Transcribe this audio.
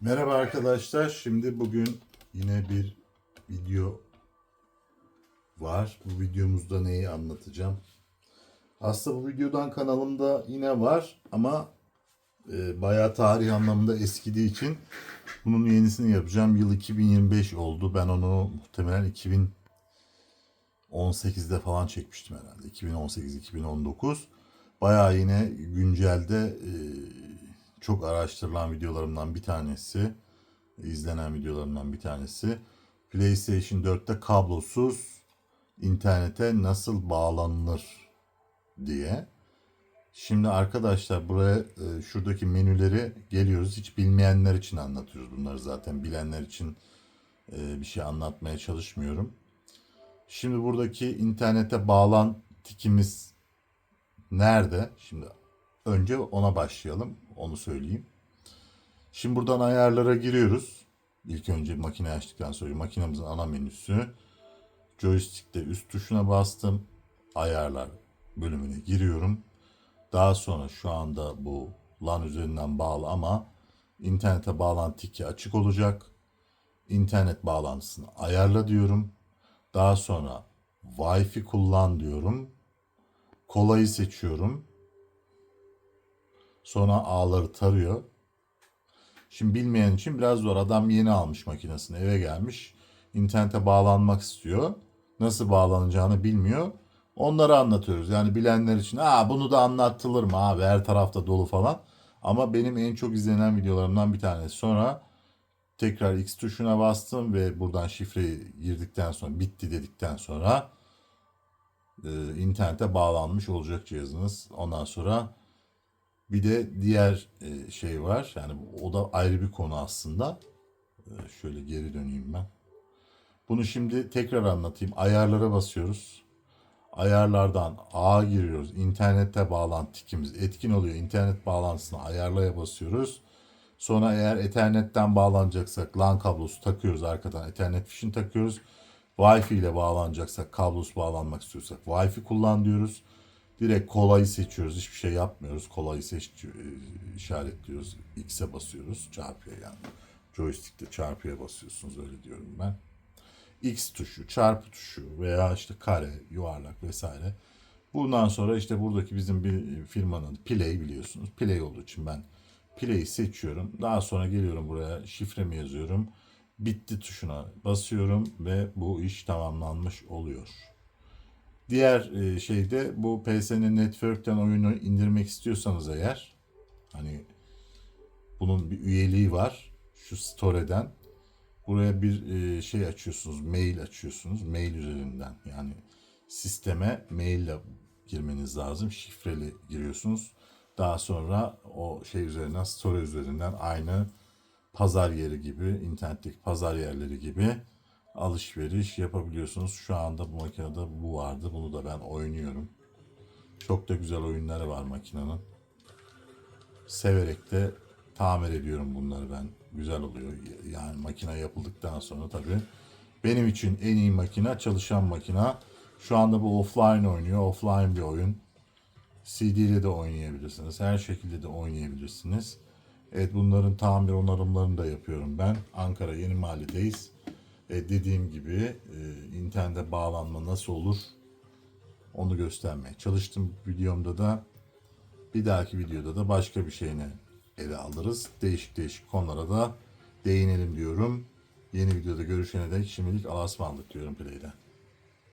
Merhaba arkadaşlar. Şimdi bugün yine bir video var. Bu videomuzda neyi anlatacağım? Aslında bu videodan kanalımda yine var ama e, bayağı tarih anlamında eskidiği için bunun yenisini yapacağım. Yıl 2025 oldu. Ben onu muhtemelen 2018'de falan çekmiştim herhalde. 2018-2019. Bayağı yine güncelde e, çok araştırılan videolarımdan bir tanesi, izlenen videolarımdan bir tanesi. PlayStation 4'te kablosuz internete nasıl bağlanılır diye. Şimdi arkadaşlar buraya e, şuradaki menüleri geliyoruz. Hiç bilmeyenler için anlatıyoruz bunları zaten. Bilenler için e, bir şey anlatmaya çalışmıyorum. Şimdi buradaki internete bağlan tikimiz nerede? Şimdi önce ona başlayalım. Onu söyleyeyim. Şimdi buradan ayarlara giriyoruz. İlk önce makine açtıktan sonra makinemizin ana menüsü. Joystick'te üst tuşuna bastım. Ayarlar bölümüne giriyorum. Daha sonra şu anda bu LAN üzerinden bağlı ama internete bağlantı tiki açık olacak. İnternet bağlantısını ayarla diyorum. Daha sonra Wi-Fi kullan diyorum. Kolayı seçiyorum. Sonra ağları tarıyor. Şimdi bilmeyen için biraz zor. Adam yeni almış makinesini eve gelmiş. İnternete bağlanmak istiyor. Nasıl bağlanacağını bilmiyor. Onları anlatıyoruz. Yani bilenler için Aa, bunu da anlatılır mı abi her tarafta dolu falan. Ama benim en çok izlenen videolarımdan bir tanesi. Sonra tekrar X tuşuna bastım ve buradan şifreyi girdikten sonra bitti dedikten sonra e, internete bağlanmış olacak cihazınız. Ondan sonra bir de diğer e, şey var. Yani o da ayrı bir konu aslında. E, şöyle geri döneyim ben. Bunu şimdi tekrar anlatayım. Ayarlara basıyoruz. Ayarlardan A giriyoruz. İnternete bağlantı tikimiz etkin oluyor. İnternet bağlantısını ayarlaya basıyoruz. Sonra eğer Ethernet'ten bağlanacaksak LAN kablosu takıyoruz arkadan. Ethernet fişini takıyoruz. Wi-Fi ile bağlanacaksak, kablosu bağlanmak istiyorsak Wi-Fi kullan diyoruz. Direkt kolayı seçiyoruz. Hiçbir şey yapmıyoruz. Kolayı seç e, işaretliyoruz. X'e basıyoruz. Çarpıya yani. Joystick'te çarpıya basıyorsunuz öyle diyorum ben. X tuşu, çarpı tuşu veya işte kare, yuvarlak vesaire. Bundan sonra işte buradaki bizim bir firmanın Play biliyorsunuz. Play olduğu için ben Play'i seçiyorum. Daha sonra geliyorum buraya şifremi yazıyorum. Bitti tuşuna basıyorum ve bu iş tamamlanmış oluyor. Diğer e, şeyde bu PSN Network'ten oyunu indirmek istiyorsanız eğer hani bunun bir üyeliği var şu store'den. Buraya bir e, şey açıyorsunuz mail açıyorsunuz mail üzerinden. Yani sisteme maille girmeniz lazım şifreli giriyorsunuz. Daha sonra o şey üzerinden store üzerinden aynı pazar yeri gibi internetteki pazar yerleri gibi alışveriş yapabiliyorsunuz. Şu anda bu makinede bu vardı. Bunu da ben oynuyorum. Çok da güzel oyunları var makinenin. Severek de tamir ediyorum bunları ben. Güzel oluyor. Yani makine yapıldıktan sonra tabii benim için en iyi makine çalışan makine. Şu anda bu offline oynuyor. Offline bir oyun. CD ile de oynayabilirsiniz. Her şekilde de oynayabilirsiniz. Evet bunların tamir onarımlarını da yapıyorum ben. Ankara Yeni Mahalle'deyiz. E, dediğim gibi e, internete bağlanma nasıl olur onu göstermeye çalıştım videomda da. Bir dahaki videoda da başka bir şeyine ele alırız. Değişik değişik konulara da değinelim diyorum. Yeni videoda görüşene dek şimdilik Allah'a ısmarladık diyorum Play'den.